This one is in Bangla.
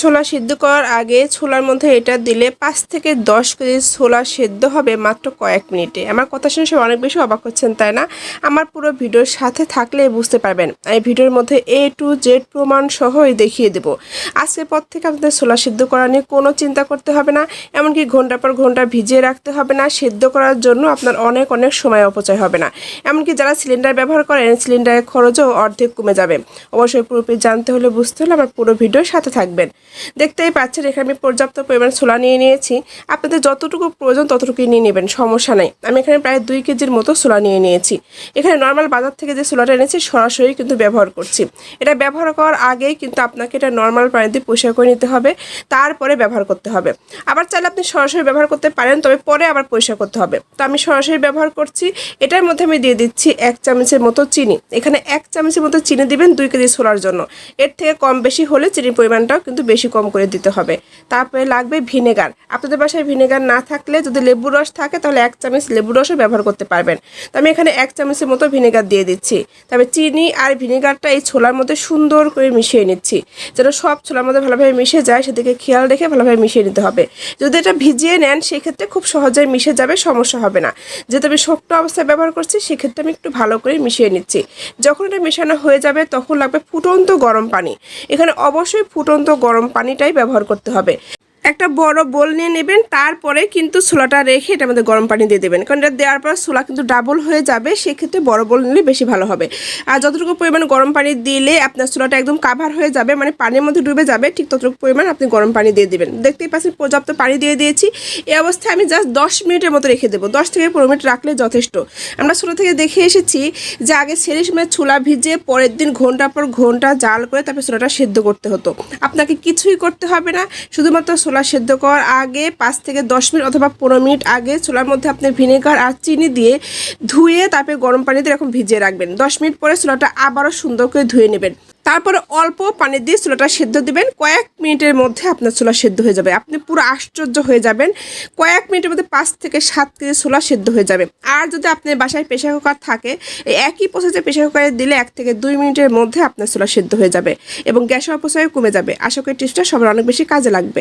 ছোলা সিদ্ধ করার আগে ছোলার মধ্যে এটা দিলে পাঁচ থেকে দশ কেজি ছোলা সেদ্ধ হবে মাত্র কয়েক মিনিটে। আমার কথা শুনে সব অনেক বেশি অবাক হচ্ছেন, তাই না? আমার পুরো ভিডিওর সাথে থাকলে বুঝতে পারবেন। এই ভিডিওর মধ্যে এ টু জেড প্রমাণ সহই দেখিয়ে দেব। আজকের পর থেকে আপনাদের ছোলা সিদ্ধ করা নিয়ে কোনো চিন্তা করতে হবে না, এমনকি ঘণ্টা পর ঘণ্টা ভিজিয়ে রাখতে হবে না। সেদ্ধ করার জন্য আপনার অনেক অনেক সময় অপচয় হবে না। এমনকি যারা সিলিন্ডার ব্যবহার করেন, সিলিন্ডারের খরচও অর্ধেক কমে যাবে। অবশ্যই পুরোপুরি জানতে হলে বুঝতে হলে আমার পুরো ভিডিওর সাথে থাকবেন। দেখতেই পাচ্ছেন, এখানে আমি পর্যাপ্ত পরিমাণ ছোলা নিয়ে নিয়েছি। আপনাদের যতটুকু প্রয়োজন ততটুকুই নিয়ে নেবেন, সমস্যা নাই। আমি এখানে প্রায় দুই কেজির মতো ছোলা নিয়ে নিয়েছি। এখানে নর্মাল বাজার থেকে যে ছোলাটা এনেছি, সরাসরি কিন্তু ব্যবহার করছি। এটা ব্যবহার করার আগেই কিন্তু আপনাকে এটা নর্মাল পানি দিয়ে পরিষ্কার করে নিতে হবে, তারপরে ব্যবহার করতে হবে। আবার চাইলে আপনি সরাসরি ব্যবহার করতে পারেন, তবে পরে আবার পরিষ্কার করতে হবে। তো আমি সরাসরি ব্যবহার করছি। এটার মধ্যে আমি দিয়ে দিচ্ছি এক চামচের মতো চিনি। এখানে এক চামচের মতো চিনি দিবেন দুই কেজি ছোলার জন্য। এর থেকে কম বেশি হলে চিনির পরিমাণটাও কিন্তু বেশি কম করে দিতে হবে। তারপরে লাগবে ভিনেগার। আপনাদের বাসায় ভিনেগার না থাকলে যদি লেবুর রস থাকে, তাহলে এক চামচ লেবুর রসও ব্যবহার করতে পারবেন। তো আমি এখানে এক চামচের মতো ভিনেগার দিয়ে দিচ্ছি। তবে চিনি আর ভিনেগারটা এই ছোলার মধ্যে সুন্দর করে মিশিয়ে নিচ্ছি। যেন সব ছোলার মধ্যে ভালোভাবে মিশে যায়, সেদিকে খেয়াল রেখে ভালোভাবে মিশিয়ে নিতে হবে। যদি এটা ভিজিয়ে নেন, সেক্ষেত্রে খুব সহজেই মিশে যাবে, সমস্যা হবে না। যেহেতু আমি শক্ত অবস্থায় ব্যবহার করছি, সেক্ষেত্রে আমি একটু ভালো করে মিশিয়ে নিচ্ছি। যখন এটা মেশানো হয়ে যাবে, তখন লাগবে ফুটন্ত গরম পানি। এখানে অবশ্যই ফুটন্ত গরম পানিটাই ব্যবহার করতে হবে। একটা বড় বোল নিয়ে নেবেন, তারপরে কিন্তু ছোলাটা রেখে এটা মধ্যে গরম পানি দিয়ে দেবেন। কারণ এটা দেওয়ার পর ছোলা কিন্তু ডাবল হয়ে যাবে, সেক্ষেত্রে বড় বোল নিলে বেশি ভালো হবে। আর যতটুকু পরিমাণ গরম পানি দিলে আপনার ছোলাটা একদম কাভার হয়ে যাবে মানে পানির মধ্যে ডুবে যাবে, ঠিক ততটুকু পরিমাণ আপনি গরম পানি দিয়ে দেবেন। দেখতেই পাচ্ছেন পর্যাপ্ত পানি দিয়ে দিয়েছি। এই অবস্থায় আমি জাস্ট দশ মিনিটের মতো রেখে দেবো, দশ থেকে পনেরো মিনিট রাখলে যথেষ্ট। আমরা ছোটো থেকে দেখে এসেছি যে আগে সেরে সময় ছোলা ভিজে পরের দিন ঘণ্টা পর ঘণ্টা জাল করে তারপরে ছোলাটা সেদ্ধ করতে হতো। আপনাকে কিছুই করতে হবে না, শুধুমাত্র ছোলা সেদ্ধ করার আগে পাঁচ থেকে দশ মিনিট অথবা পনেরো মিনিট আগে ছোলার মধ্যে আপনি ভিনেগার আর চিনি দিয়ে ধুয়ে তারপরে গরম পানিতে এরকম ভিজিয়ে রাখবেন। দশ মিনিট পরে ছোলাটা আবারও সুন্দর করে ধুয়ে নেবেন। তারপরে অল্প পানি দিয়ে ছোলাটা সেদ্ধ দিবেন। কয়েক মিনিটের মধ্যে আপনার ছোলা সেদ্ধ হয়ে যাবে। আপনি পুরো আশ্চর্য হয়ে যাবেন। কয়েক মিনিটের মধ্যে পাঁচ থেকে সাত কেজি ছোলা সেদ্ধ হয়ে যাবে। আর যদি আপনার বাসায় প্রেশার কুকার থাকে, এই একই প্রসেসে প্রেশার কুকারে দিলে এক থেকে দুই মিনিটের মধ্যে আপনার ছোলা সেদ্ধ হয়ে যাবে এবং গ্যাসের অপচয় কমে যাবে। আশা করি টিপসটা সবার অনেক বেশি কাজে লাগবে।